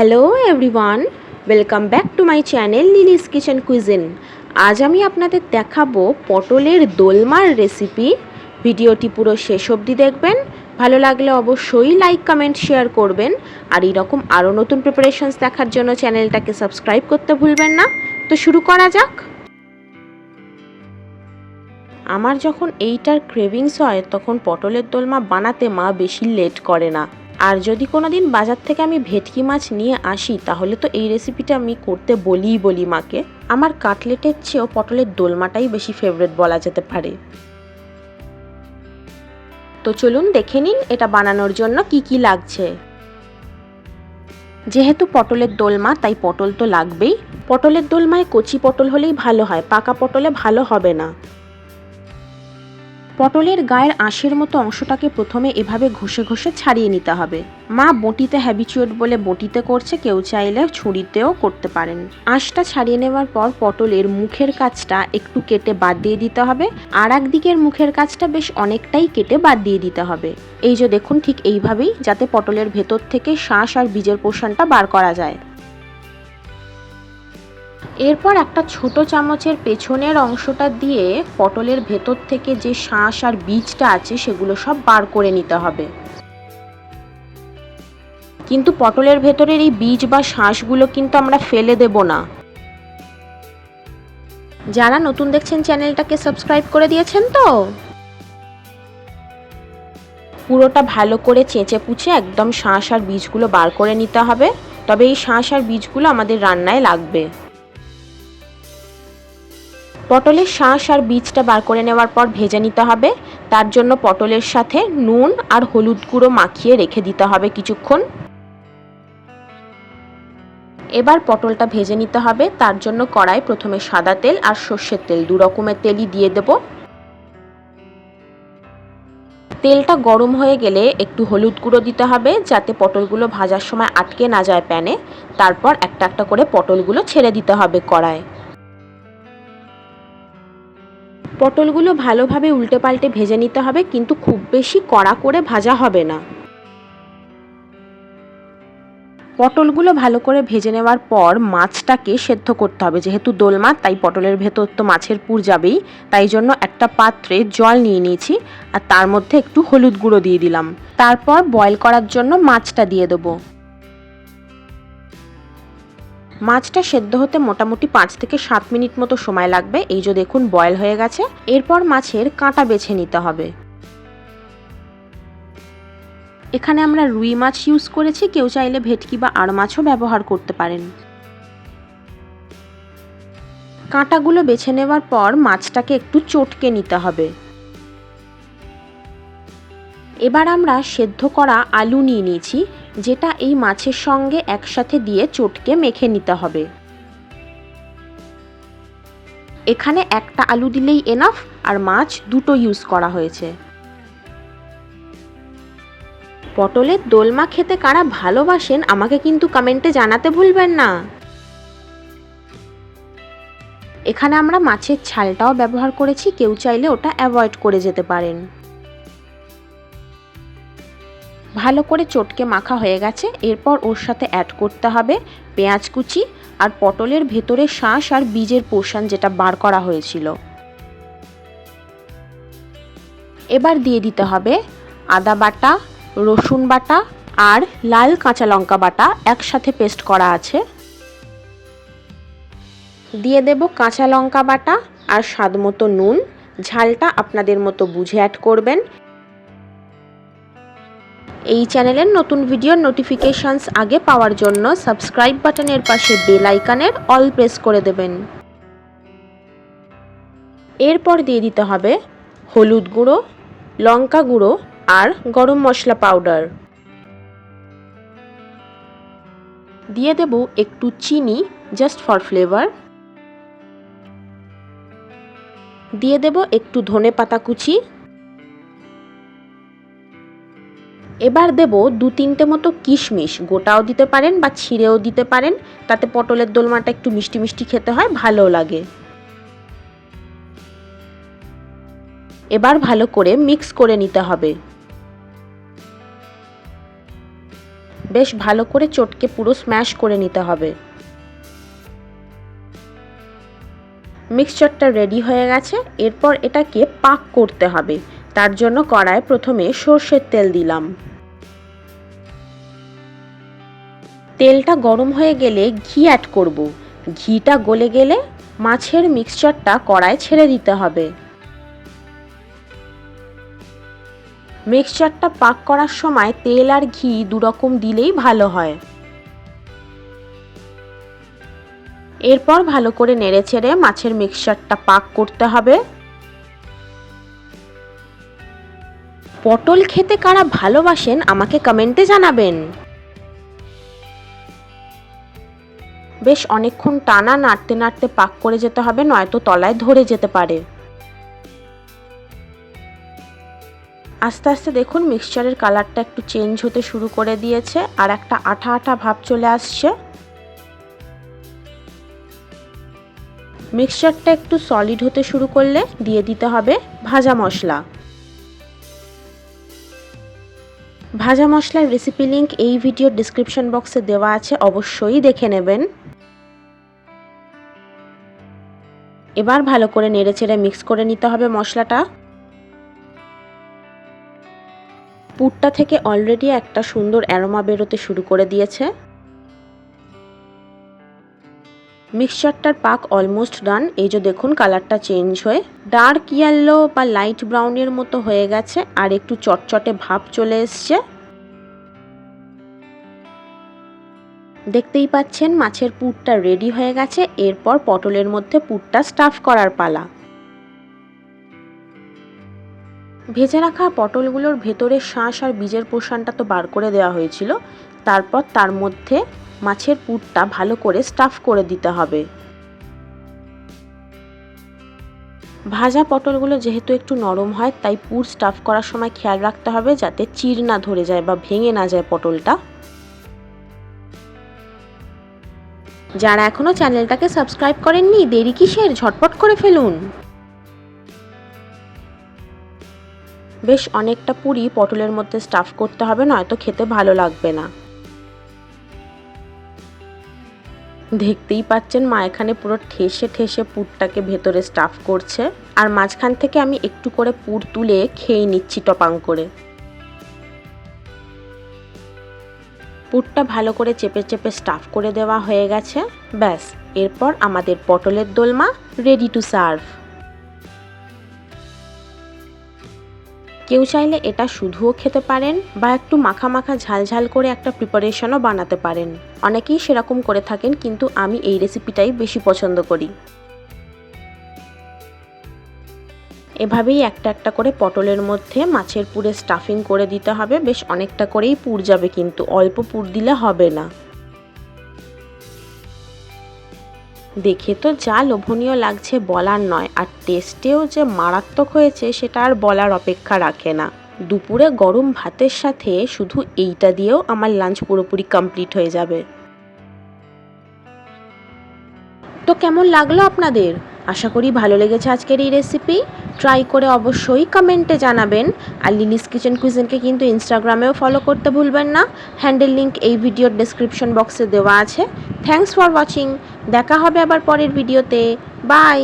Hello everyone welcome back to my channel Lily's kitchen cuisine আজ আমি আপনাদের দেখাবো পটলের দোলমার রেসিপি ভিডিওটি পুরো শেষ অবধি দেখবেন। ভালো লাগলে অবশ্যই লাইক কমেন্ট শেয়ার করবেন। আর এইরকম আরও নতুন প্রিপারেশনস দেখার জন্য চ্যানেলটাকে সাবস্ক্রাইব করতে ভুলবেন না। তো শুরু করা যাক। আমার যখন এইটার ক্রেভিংস হয়, তখন পটলের দোলমা বানাতে মা বেশি লেট করে না। আর যদি কোনো দিন বাজার থেকে আমি ভেটকি মাছ নিয়ে আসি, তাহলে তো এই রেসিপিটা আমি করতে বলিই বলি মাকে। আমার কাটলেটের চেয়েও পটলের দোলমাটাই বেশি ফেভারেট বলা যেতে পারে। তো চলুন দেখে নিন এটা বানানোর জন্য কি কি লাগছে। যেহেতু পটলের দোলমা, তাই পটল তো লাগবেই। পটলের দোলমায় কচি পটল হলেই ভালো হয়, পাকা পটলে ভালো হবে না। পটলের গায়ের আঁশের মতো অংশটাকে প্রথমে এভাবে ঘষে ঘষে ছাড়িয়ে নিতে হবে। মা বটিতে হ্যাবিচুয়েট বলে বটিতে করছে, কেউ চাইলে ছুরিতেও করতে পারেন। আঁশটা ছাড়িয়ে নেওয়ার পর পটলের মুখের কাজটা একটু কেটে বাদ দিয়ে দিতে হবে। আর দিকের মুখের কাজটা বেশ অনেকটাই কেটে বাদ দিয়ে দিতে হবে। এই যে দেখুন, ঠিক এইভাবেই যাতে পটলের ভেতর থেকে শ্বাস আর বীজের পোষণটা বার করা যায়। এরপর একটা ছোট চামচের পেছনের অংশটা দিয়ে পটলের ভেতর থেকে যে শাঁস আর বীজটা আছে, সেগুলো সব বার করে নিতে হবে। কিন্তু পটলের ভেতরের এই বীজ বা শাঁসগুলো কিন্তু আমরা ফেলে দেব না। যারা নতুন দেখছেন, চ্যানেলটাকে সাবস্ক্রাইব করে দিয়েছেন তো? পুরোটা ভালো করে চেঁচে পুচে একদম শাঁস আর বীজগুলো বার করে নিতে হবে। তবে এই শাঁস আর বীজগুলো আমাদের রান্নায় লাগবে। পটলের শাঁস আর বীজটা বার করে নেওয়ার পর ভেজে নিতে হবে। তার জন্য পটলের সাথে নুন আর হলুদ গুঁড়ো মাখিয়ে রেখে দিতে হবে কিছুক্ষণ। এবার পটলটা ভেজে নিতে হবে। তার জন্য কড়াই প্রথমে সাদা তেল আর সর্ষের তেল, দু রকমের তেলই দিয়ে দেব। তেলটা গরম হয়ে গেলে একটু হলুদ গুঁড়ো দিতে হবে, যাতে পটলগুলো ভাজার সময় আটকে না যায় প্যানে। তারপর একটা একটা করে পটলগুলো ছেড়ে দিতে হবে কড়ায় পটলগুলো ভালোভাবে উল্টে পাল্টে ভেজে নিতে হবে, কিন্তু খুব বেশি কড়া করে ভাজা হবে না। পটলগুলো ভালো করে ভেজে নেওয়ার পর মাছটাকে সেদ্ধ করতে হবে। যেহেতু দোল মাছ, তাই পটলের ভেতর তো মাছের পুর যাবেই। তাই জন্য একটা পাত্রে জল নিয়ে নিয়েছি, আর তার মধ্যে একটু হলুদ গুঁড়ো দিয়ে দিলাম। তারপর বয়েল করার জন্য মাছটা দিয়ে দেবো। মাছটা সেদ্ধ হতে মোটামুটি পাঁচ থেকে সাত মিনিট মতো সময় লাগবে। এই যে দেখুন বয়েল হয়ে গেছে। এরপর মাছের কাঁটা বেছে নিতে হবে। এখানে আমরা রুই মাছ ইউজ করেছি। কেউ চাইলে ভেটকি বা আর মাছও ব্যবহার করতে পারেন। কাঁটাগুলো বেছে নেওয়ার পর মাছটাকে একটু চটকে নিতে হবে। এবার আমরা সেদ্ধ করা আলু নিয়ে নিয়েছি। যেটা এই মাছের সঙ্গে একসাথে দিয়ে চটকে মেখে নিতে হবে। এখানে একটা আলু দিলেই এনাফ আর মাছ দুটো ইউজ করা হয়েছে। পটলের দোলমা খেতে কারা ভালোবাসেন, আমাকে কিন্তু কমেন্টে জানাতে ভুলবেন না। এখানে আমরা মাছের ছালটাও ব্যবহার করেছি, কেউ চাইলে ওটা অ্যাভয়েড করে যেতে পারেন। ভালো করে চটকে মাখা হয়ে গেছে। এরপর ওর সাথে অ্যাড করতে হবে পেঁয়াজ কুচি আর পটলের ভেতরে শাঁস আর বীজের পোষণ যেটা বার করা হয়েছিল। এবার দিয়ে দিতে হবে আদা বাটা, রসুন বাটা আর লাল কাঁচা লঙ্কা বাটা একসাথে পেস্ট করা আছে। দিয়ে দেব কাঁচা লঙ্কা বাটা আর স্বাদ মতো নুন। ঝালটা আপনাদের মতো বুঝে অ্যাড করবেন। এই চ্যানেলের নতুন ভিডিওর নোটিফিকেশনস আগে পাওয়ার জন্য সাবস্ক্রাইব বাটনের পাশে বেল আইকনের অল প্রেস করে দেবেন। এরপর দিয়ে দিতে হবে হলুদ গুঁড়ো, লঙ্কা গুঁড়ো আর গরম মশলা পাউডার দিয়ে দেব একটু চিনি জাস্ট ফর ফ্লেভার দিয়ে দেব একটু ধনে পাতা কুচি এবার দেব দু তিনটে মতো কিশমিশ। গোটাও দিতে পারেন বা ছিঁড়েও দিতে পারেন। তাতে পটলের দোলমাটা একটু মিষ্টি মিষ্টি খেতে হয় ভালো লাগে। এবার ভালো করে মিক্স করে নিতে হবে। বেশ ভালো করে চটকে পুরো স্ম্যাশ করে নিতে হবে। মিক্সচারটা রেডি হয়ে গেছে। এরপর এটাকে পাক করতে হবে। তার জন্য কড়ায় প্রথমে সর্ষের তেল দিলাম। তেলটা গরম হয়ে গেলে ঘি অ্যাড করব। ঘিটা গলে গেলে মাছের মিক্সচারটা কড়ায় ছেড়ে দিতে হবে। মিক্সচারটা পাক করার সময় তেল আর ঘি দুরকম দিলেই ভালো হয়। এরপর ভালো করে নেড়ে ছেড়ে মাছের মিক্সচারটা পাক করতে হবে। পটল খেতে কারা ভালোবাসেন আমাকে কমেন্টে জানাবেন। বেশ অনেকক্ষণ টানা নাড়তে নাড়তে পাক করে যেতে হবে, নয়তো তলায় ধরে যেতে পারে। আস্তে আস্তে দেখুন মিক্সচারের কালারটা একটু চেঞ্জ হতে শুরু করে দিয়েছে আর একটা আঠা আঠা ভাব চলে আসছে। মিক্সচারটা একটু সলিড হতে শুরু করলে দিয়ে দিতে হবে ভাজা মশলা। ভাজা মশলার রেসিপি লিঙ্ক এই ভিডিওর ডিসক্রিপশন বক্সে দেওয়া আছে, অবশ্যই দেখে নেবেন। এবার ভালো করে নেড়ে চেড়ে মিক্স করে নিতে হবে মশলাটা। পুরটা থেকে অলরেডি একটা সুন্দর অ্যারোমা বেরোতে শুরু করে দিয়েছে। মিক্সচারটার পাক অলমোস্ট ডান এই যে দেখুন কালারটা চেঞ্জ হয়ে। ডার্ক ইয়েলো বা লাইট ব্রাউনের মতো হয়ে গেছে, আর একটু চটচটে ভাব চলে এসছে। দেখতেই পাচ্ছেন, মাছের পুরটা রেডি হয়ে গেছে। এরপর পটলের মধ্যে পুরটা স্টাফ করার পালা। ভেজে রাখা পটলগুলোর ভেতরের শাঁস আর বীজের পোষণটা তো বার করে দেওয়া হয়েছিল। তারপর তার মধ্যে মাছের পুরটা ভালো করে স্টাফ করে দিতে হবে। ভাজা পটলগুলো যেহেতু একটু নরম হয়, তাই পুর স্টাফ করার সময় খেয়াল রাখতে হবে যাতে চির না ধরে যায় বা ভেঙে না যায় পটলটা। যারা এখনও চ্যানেলটাকে সাবস্ক্রাইব করেননি, দেরি কিসের? ঝটপট করে ফেলুন। বেশ অনেকটা পুরি পটলের মধ্যে স্টাফ করতে হবে, নয়তো খেতে ভালো লাগবে না। দেখতেই পাচ্ছেন মা এখানে পুরো ঠেসে ঠেসে পুরটাকে ভেতরে স্টাফ করছে। আর মাঝখান থেকে আমি একটু করে পুর তুলে খেয়ে নিচ্ছি টপাং করে। পুরটা ভালো করে চেপে চেপে স্টাফ করে দেওয়া হয়ে গেছে। ব্যাস, এরপর আমাদের পটলের দোলমা রেডি টু সার্ভ কেউ চাইলে এটা শুধুও খেতে পারেন বা একটু মাখা মাখা ঝাল ঝাল করে একটা প্রিপারেশনও বানাতে পারেন। অনেকেই সেরকম করে থাকেন, কিন্তু আমি এই রেসিপিটাই বেশি পছন্দ করি। এভাবেই একটা একটা করে পটলের মধ্যে মাছের পুরে স্টাফিং করে দিতে হবে। বেশ অনেকটা করেই পুর যাবে কিন্তু অল্প পুর দিলে হবে না। দেখে তো যা লোভনীয় লাগছে বলার নয়, আর টেস্টেও যে মারাত্মক হয়েছে সেটা আর বলার অপেক্ষা রাখে না। দুপুরে গরম ভাতের সাথে শুধু এইটা দিয়েও আমার লাঞ্চ পুরোপুরি কমপ্লিট হয়ে যাবে। তো কেমন লাগল আপনাদের? আশা করি ভালো লেগেছে আজকের এই রেসিপি ট্রাই করে অবশ্যই কমেন্টে জানাবেন। আর লিলিস কিচেন কুইজেনকে কিন্তু ইনস্টাগ্রামেও ফলো করতে ভুলবেন না। হ্যান্ডেল লিঙ্ক এই ভিডিওর ডেসক্রিপশন বক্সে দেওয়া আছে। থ্যাংকস ফর ওয়াচিং দেখা হবে আবার পরের ভিডিওতে বাই